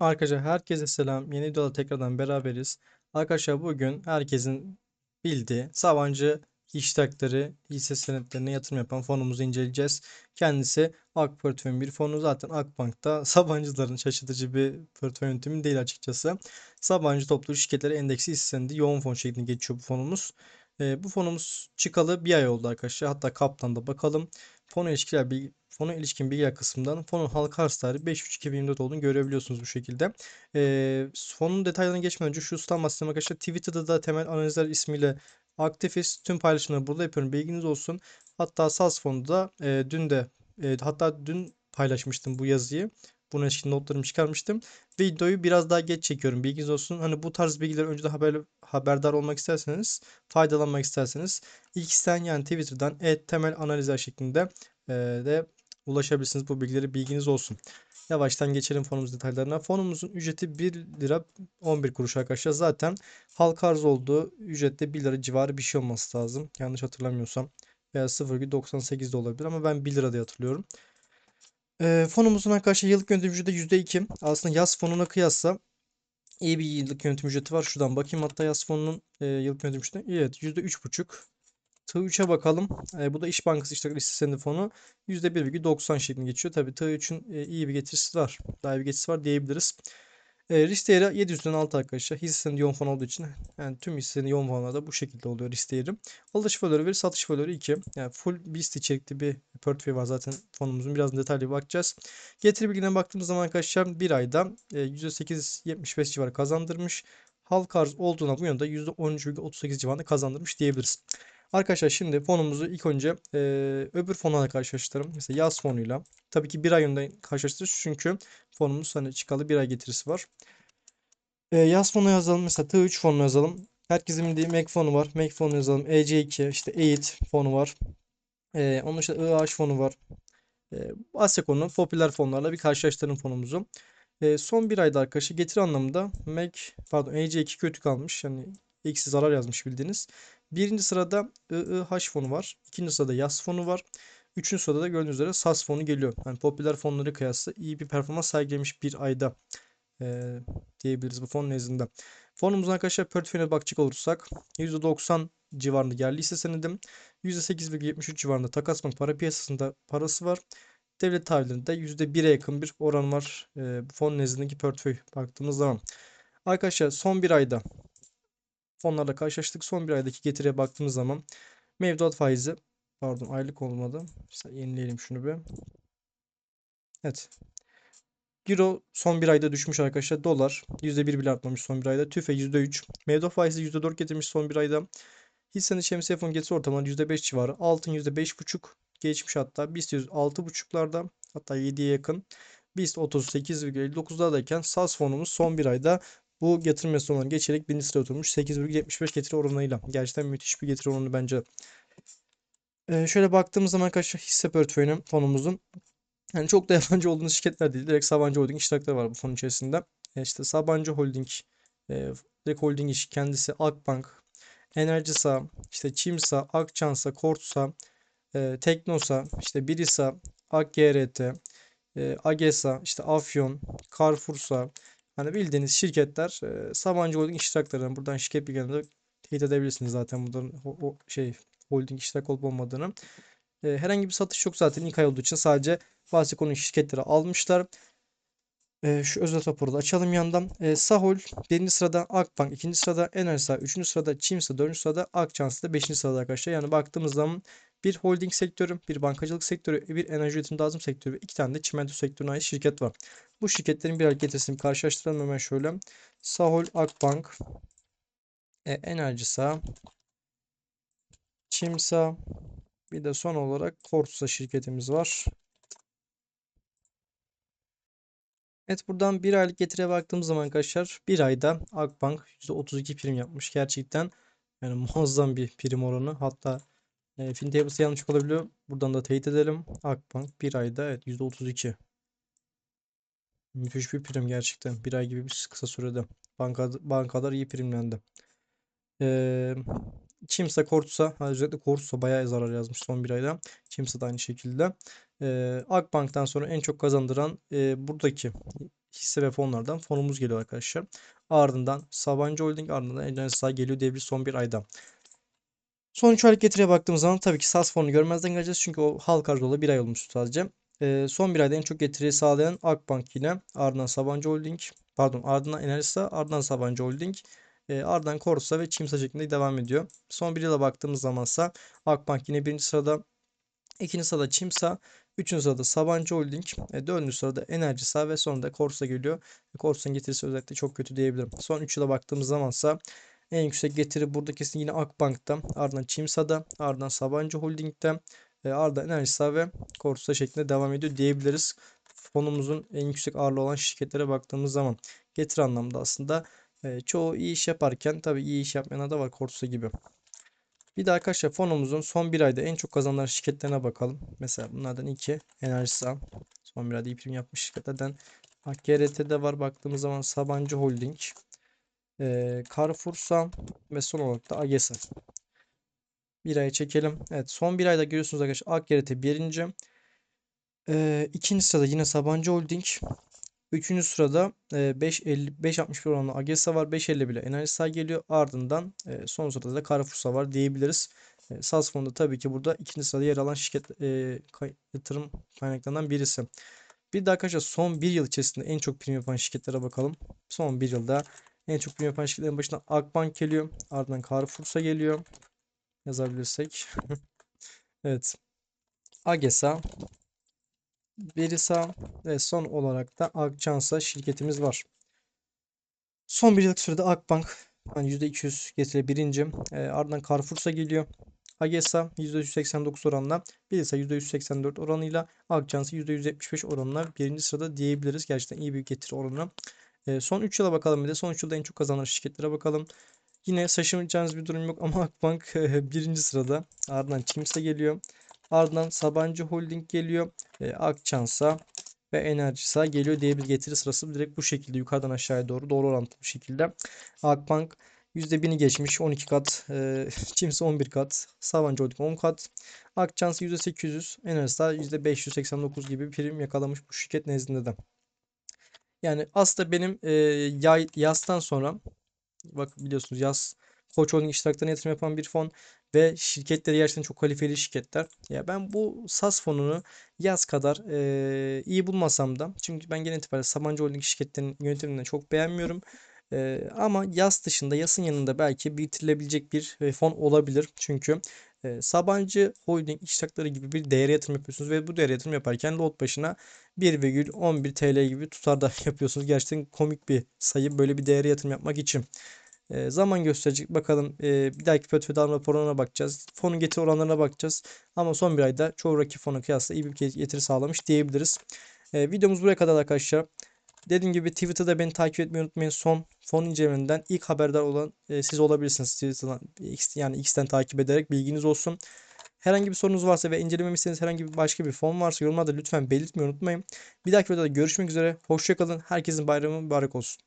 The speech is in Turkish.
Arkadaşlar herkese selam. Yeni videoda tekrardan beraberiz. Arkadaşlar bugün herkesin bildiği Sabancı iştakları hisse senetlerine yatırım yapan fonumuzu inceleyeceğiz. Kendisi AK portföyün bir fonu. Zaten Akbank'ta Sabancıların şaşırtıcı bir portföy yöntemi değil açıkçası. Sabancı toplu şirketleri endeksi hisse senedi yoğun fon şeklinde geçiyor bu fonumuz. Ee, bu fonumuz çıkalı bir ay oldu arkadaşlar. Hatta kaptan da bakalım. Fona ilişkiler bilgi, fona ilişkin bilgiler kısmından fonun halka arz tarihi 5.3.2024 olduğunu görebiliyorsunuz bu şekilde. Ee, fonun detaylarına geçmeden önce şu stand bahsedeyim arkadaşlar. Twitter'da da temel analizler ismiyle aktifiz. Tüm paylaşımları burada yapıyorum. Bilginiz olsun. Hatta SAS fonunda da e, dün de e, hatta dün paylaşmıştım bu yazıyı. Buna ilişkin notlarımı çıkarmıştım. Videoyu biraz daha geç çekiyorum. Bilginiz olsun. Hani bu tarz bilgiler önceden haber, haberdar olmak isterseniz, faydalanmak isterseniz X'ten yani Twitter'dan et temel analizler şeklinde e, de ulaşabilirsiniz. Bu bilgileri bilginiz olsun. Yavaştan geçelim fonumuz detaylarına. Fonumuzun ücreti 1 lira 11 kuruş arkadaşlar. Zaten halka arz olduğu ücrette 1 lira civarı bir şey olması lazım. Yanlış hatırlamıyorsam. Veya 0,98 de olabilir ama ben 1 lira diye hatırlıyorum. Ee, fonumuzun arkadaşlar yıllık yönetim ücreti %2. Aslında yaz fonuna kıyasla iyi bir yıllık yönetim ücreti var. Şuradan bakayım hatta yaz fonunun e, yıllık yönetim ücreti. Evet %3,5. T3'e bakalım. E, bu da İş Bankası İştirak Listesi Senedi fonu. %1,90 şeklinde geçiyor. Tabii T3'ün e, iyi bir getirisi var. Daha iyi bir getirisi var diyebiliriz. E, risk değeri 700'den 6 arkadaşlar. Hisse senedi yoğun fon olduğu için yani tüm hisse senedi yoğun fonlarda bu şekilde oluyor risk. Alış valörü 1, satış valörü 2. Yani full BIST içerikli bir portföy var zaten fonumuzun. Biraz detaylı bakacağız. Getiri bilgilerine baktığımız zaman arkadaşlar bir ayda e, %8.75 civarı kazandırmış. Halka arz olduğuna bu yönde %13,38 civarında kazandırmış diyebiliriz. Arkadaşlar şimdi fonumuzu ilk önce e, öbür fonlarla karşılaştıralım. Mesela yaz fonuyla. Tabii ki bir ay önden karşılaştırırız. Çünkü fonumuz hani çıkalı bir ay getirisi var. E, yaz fonu yazalım. Mesela T3 fonu yazalım. Herkesin bildiği Mac fonu var. Mac fonu yazalım. EC2 işte EIT fonu var. E, onun dışında IH fonu var. E, Asya konu popüler fonlarla bir karşılaştırın fonumuzu. E, son bir ayda arkadaşlar getiri anlamında Mac pardon EC2 kötü kalmış. Yani eksi zarar yazmış bildiğiniz. Birinci sırada IIH fonu var. İkinci sırada YAS fonu var. Üçüncü sırada da gördüğünüz üzere SAS fonu geliyor. Yani popüler fonları kıyasla iyi bir performans sergilemiş bir ayda e, diyebiliriz bu fon nezdinde. Fonumuzun arkadaşlar portföyüne bakacak olursak %90 civarında yerli hisse senedim. %8,73 civarında takas bank para piyasasında parası var. Devlet tahvillerinde %1'e yakın bir oran var. E, fon nezdindeki portföy baktığımız zaman. Arkadaşlar son bir ayda fonlarla karşılaştık. Son bir aydaki getiriye baktığımız zaman mevduat faizi pardon aylık olmadı. Mesela yenileyelim şunu bir. Evet. Euro son bir ayda düşmüş arkadaşlar. Dolar %1 bile artmamış son bir ayda. TÜFE %3. Mevduat faizi %4 getirmiş son bir ayda. Hissenin şemsiye fon getiri ortalaması %5 civarı. Altın %5,5 geçmiş hatta. BIST 6,5'larda hatta 7'ye yakın. BIST 38,59'lardayken SAS fonumuz son bir ayda bu yatırım yasasından geçerek birinci sıraya oturmuş. 8,75 getiri oranıyla. Gerçekten müthiş bir getiri oranı bence. Ee, şöyle baktığımız zaman arkadaşlar hisse portföyünün fonumuzun yani çok da yabancı olduğunuz şirketler değil. Direkt Sabancı Holding iştirakları var bu fon içerisinde. E işte Sabancı Holding, e, direkt Holding iş kendisi Akbank, Enerjisa, işte Çimsa, Akçansa, Kortsa, e, Teknosa, işte Birisa, AKRT, e, Agesa, işte Afyon, Carrefour'sa, Hani bildiğiniz şirketler e, Sabancı Holding iştiraklarından buradan şirket bilgilerini teyit edebilirsiniz zaten buradan o, o şey holding iştirak olup olmadığını. E, herhangi bir satış yok zaten ilk ay olduğu için sadece bahsi konu şirketleri almışlar. E, şu özel raporu da açalım yandan. E, Sahol birinci sırada Akbank, ikinci sırada Enerjisa, üçüncü sırada Çimsa, dördüncü sırada Akçansa beşinci sırada arkadaşlar. Yani baktığımız zaman bir holding sektörü, bir bankacılık sektörü, bir enerji üretim dağıtım sektörü ve iki tane de çimento sektörüne ait şirket var. Bu şirketlerin birer getirisini karşılaştıralım hemen şöyle. Sahol Akbank, e, Enerjisa, Çimsa, bir de son olarak Kortsa şirketimiz var. Evet buradan bir aylık getiriye baktığımız zaman arkadaşlar bir ayda Akbank %32 prim yapmış. Gerçekten yani muazzam bir prim oranı. Hatta e, FinTables'ı yanlış olabiliyor. Buradan da teyit edelim. Akbank bir ayda evet %32. Müthiş bir prim gerçekten. Bir ay gibi bir kısa sürede. Banka, bankalar iyi primlendi. Ee, Kimsa Kortsa, özellikle Kortsa bayağı zarar yazmış son bir ayda. Kimsa da aynı şekilde. Ee, Akbank'tan sonra en çok kazandıran e, buradaki hisse ve fonlardan fonumuz geliyor arkadaşlar. Ardından Sabancı Holding ardından Enerjisa geliyor diyebiliriz son bir ayda. Son 3 aylık getiriye baktığımız zaman tabii ki SAS fonunu görmezden geleceğiz. Çünkü o halka arz olalı bir ay olmuş sadece. Ee, son bir ayda en çok getiri sağlayan Akbank yine. Ardından Sabancı Holding. Pardon ardından Enerjisa ardından Sabancı Holding. E, ardından Korsa ve Çimsa şeklinde devam ediyor. Son bir yıla baktığımız zamansa Akbank yine birinci sırada. ikinci sırada Çimsa. Üçüncü sırada Sabancı Holding. E, dördüncü sırada Enerjisa ve sonunda Korsa geliyor. Korsa'nın getirisi özellikle çok kötü diyebilirim. Son 3 yıla baktığımız zamansa en yüksek getiri burada kesin yine Akbank'ta. Ardından Çimsa'da. Ardından Sabancı Holding'de. Ardından Enerjisa ve Korsa şeklinde devam ediyor diyebiliriz. Fonumuzun en yüksek ağırlığı olan şirketlere baktığımız zaman getiri anlamda aslında e, çoğu iyi iş yaparken tabii iyi iş yapmayanlar da var Korsa gibi. Bir de arkadaşlar fonumuzun son bir ayda en çok kazanan şirketlerine bakalım. Mesela bunlardan iki Enerjisa. Son bir ayda iyi prim yapmış şirketlerden. AKRT'de var baktığımız zaman Sabancı Holding. E, Carrefour'sa ve son olarak da AGESA. Bir ay çekelim. Evet son bir ayda görüyorsunuz arkadaşlar AKRT birinci. E, ikinci sırada yine Sabancı Holding. Üçüncü sırada e, 5.50 5.61 oranlı Agesa var. 5.50 bile Enerjisa geliyor. Ardından e, son sırada da Carrefour'sa var diyebiliriz. E, SAS fonda tabii ki burada ikinci sırada yer alan şirket e, kay- yatırım kaynaklarından birisi. Bir de arkadaşlar son bir yıl içerisinde en çok prim yapan şirketlere bakalım. Son bir yılda en çok prim yapan şirketlerin başına Akbank geliyor. Ardından Carrefour'sa geliyor. Yazabilirsek. evet. Agesa, Berisa ve son olarak da Akçansa şirketimiz var. Son bir yıllık sürede Akbank yani %200 getiri birinci. E, ardından Carrefour'sa geliyor. Agesa %189 oranla. Berisa %184 oranıyla. Akçansa %175 oranla birinci sırada diyebiliriz. Gerçekten iyi bir getiri oranı. E, son 3 yıla bakalım bir de. Son 3 yılda en çok kazanan şirketlere bakalım. Yine şaşırmayacağınız bir durum yok ama Akbank e, birinci sırada. Ardından Çimsa geliyor. Ardından Sabancı Holding geliyor. E, Akçansa ve Enerjisa geliyor diye bir getiri sırası direkt bu şekilde yukarıdan aşağıya doğru doğru orantılı bir şekilde. Akbank %1000'i geçmiş 12 kat. E, Çimsa 11 kat. Sabancı Holding 10 kat. Akçansa %800. Enerjisa %589 gibi prim yakalamış bu şirket nezdinde de. Yani aslında benim e, yay, yazdan sonra bak biliyorsunuz yaz Koç Holding iştiraklarına yatırım yapan bir fon ve şirketleri gerçekten çok kalifeli şirketler. Ya ben bu SAS fonunu yaz kadar e, iyi bulmasam da çünkü ben genel itibariyle Sabancı Holding şirketlerinin yönetimini çok beğenmiyorum. E, ama yaz dışında yasın yanında belki bitirilebilecek bir fon olabilir. Çünkü e, Sabancı Holding iştirakları gibi bir değere yatırım yapıyorsunuz ve bu değere yatırım yaparken lot başına 1,11 TL gibi tutarda yapıyorsunuz. Gerçekten komik bir sayı böyle bir değere yatırım yapmak için. E, zaman gösterecek. Bakalım e, bir dahaki portföy dağılım raporuna bakacağız. Fonun getiri oranlarına bakacağız. Ama son bir ayda çoğu rakip fona kıyasla iyi bir getiri sağlamış diyebiliriz. E, videomuz buraya kadar arkadaşlar. Dediğim gibi Twitter'da beni takip etmeyi unutmayın. Son fon incelemenden ilk haberdar olan e, siz olabilirsiniz. Twitter'dan X, yani X'ten takip ederek bilginiz olsun. Herhangi bir sorunuz varsa ve incelememi istediğiniz herhangi bir başka bir fon varsa yorumlarda lütfen belirtmeyi unutmayın. Bir dahaki videoda görüşmek üzere. Hoşçakalın. Herkesin bayramı mübarek olsun.